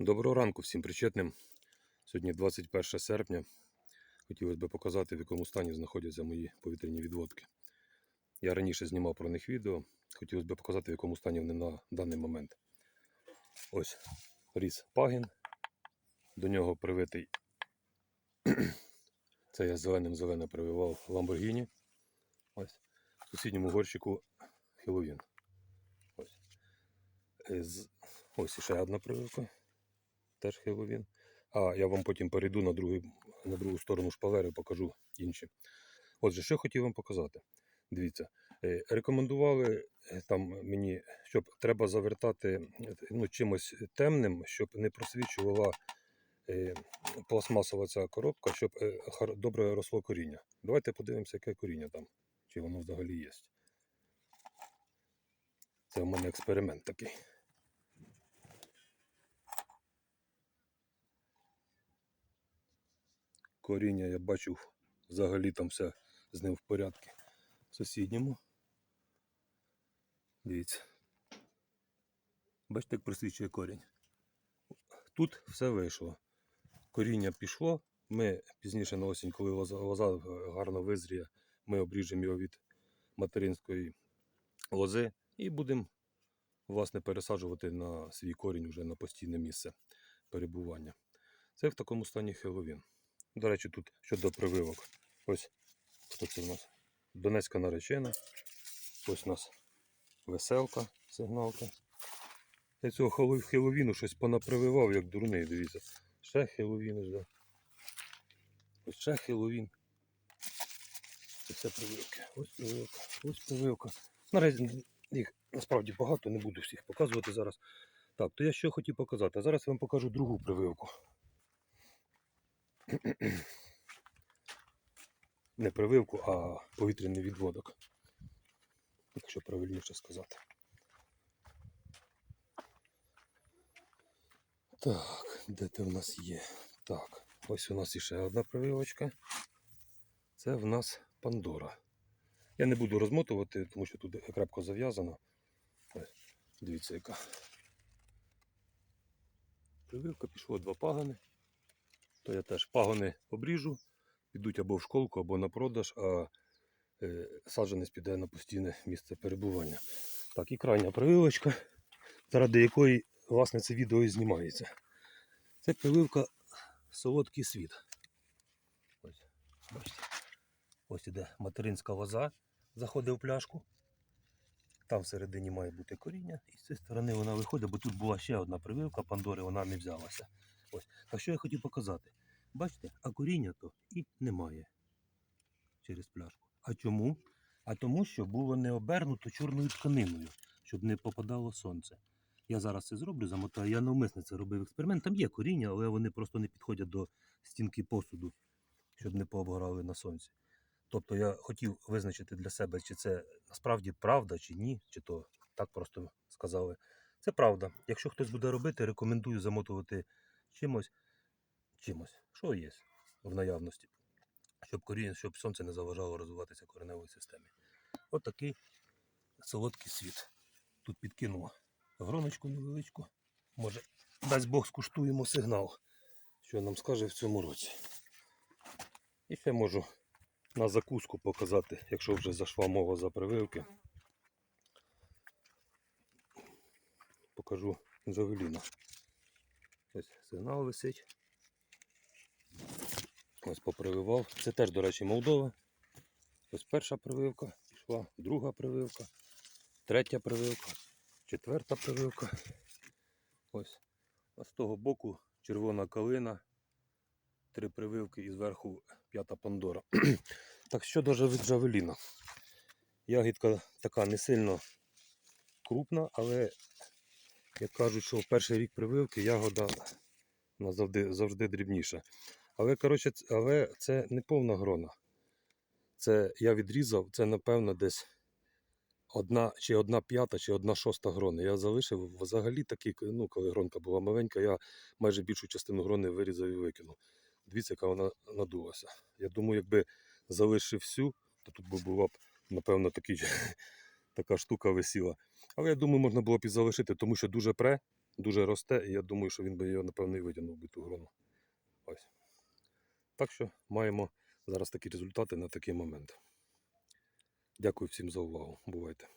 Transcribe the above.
Доброго ранку всім причетним. Сьогодні 21 серпня. Хотілося б показати, в якому стані знаходяться мої повітряні відводки. Я раніше знімав про них відео. Хотілося б показати, в якому стані вони на даний момент. Ось ріс пагін. До нього привитий. Це я зеленим зелене прививав Lamborghini. Ось. В сусідньому горщику Хеллоуін. Ось. Е, Ось іще одна прививка теж Хеллоуін. А я вам потім перейду на, другий, на другу сторону шпалери, покажу інші. Отже, що хотів вам показати. Дивіться, е, рекомендували е, там мені, щоб треба завертати ну, чимось темним, щоб не просвічувала е, пластмасова ця коробка, щоб добре росло коріння. Давайте подивимося, яке коріння там, чи воно взагалі є. Це в мене експеримент такий. Коріння я бачу взагалі там все з ним в порядку. Сусідньому. Дивіться. Бачите, як просвічує корінь. Тут все вийшло. Коріння пішло. Ми пізніше на осінь, коли лоза, лоза гарно визріє, ми обріжемо його від материнської лози і будемо власне пересаджувати на свій корінь вже на постійне місце перебування. Це в такому стані Хеллоуін. До речі, тут щодо прививок. Ось хто це в нас? Донецька наречена. Ось у нас веселка, сигналка. Я цього Хеллоуіну щось понапрививав, як дурний, дивіться. Ще Хеллоуін жде. Ось ще Хеллоуін. Це все прививки. Ось прививка, ось прививка. Наразі їх насправді багато, не буду всіх показувати зараз. Так, то я що хотів показати. А зараз я вам покажу другу прививку. Не прививку, а повітряний відводок. Якщо правильніше сказати. Так, де це в нас є? Так, ось у нас іще одна прививочка. Це в нас Пандора. Я не буду розмотувати, тому що тут крепко зав'язано. Дивіться, яка. Прививка пішло два пагани. То я теж пагони обріжу, підуть або в школку, або на продаж, а е, саджанець піде на постійне місце перебування. Так, і крайня прививочка, заради якої власне це відео і знімається. Це прививка солодкий світ. Ось, бачите. Ось іде материнська лоза, заходить в пляшку. Там всередині має бути коріння, і з цієї сторони вона виходить, бо тут була ще одна прививка Пандори, вона не взялася. Ось. Так що я хотів показати? Бачите, а коріння то і немає через пляшку. А чому? А тому, що було не обернуто чорною тканиною, щоб не попадало сонце. Я зараз це зроблю, замотаю. Я навмисно це робив експеримент. Там є коріння, але вони просто не підходять до стінки посуду, щоб не пообгорали на сонці. Тобто я хотів визначити для себе, чи це насправді правда, чи ні, чи то так просто сказали. Це правда. Якщо хтось буде робити, рекомендую замотувати чимось, чимось, що є в наявності, щоб коріння, щоб сонце не заважало розвиватися кореневої системі. От такий солодкий світ. Тут підкинуло гроночку невеличку. Може, дасть Бог скуштуємо сигнал, що нам скаже в цьому році. І ще можу на закуску показати, якщо вже зайшла мова за прививки. Покажу Завеліна. Ось сигнал висить. Ось попрививав. Це теж, до речі, Молдова. Ось перша прививка пішла, друга прививка, третя прививка, четверта прививка. Ось. А з того боку червона калина, три прививки і зверху п'ята Пандора. так що даже від Джавеліна. Ягідка така не сильно крупна, але як кажуть, що в перший рік прививки ягода завжди, завжди дрібніша. Але, коротше, але це не повна грона. Це я відрізав, це напевно десь одна чи одна п'ята, чи одна шоста грони. Я залишив взагалі такі, ну, коли гронка була маленька, я майже більшу частину грони вирізав і викинув. Дивіться, яка вона надулася. Я думаю, якби залишив всю, то тут би була б, напевно, такий, така штука висіла. Але я думаю, можна було б і залишити, тому що дуже пре. дуже росте, і я думаю, що він би його, напевно, і витягнув би ту грону. Ось. Так що маємо зараз такі результати на такий момент. Дякую всім за увагу. Бувайте.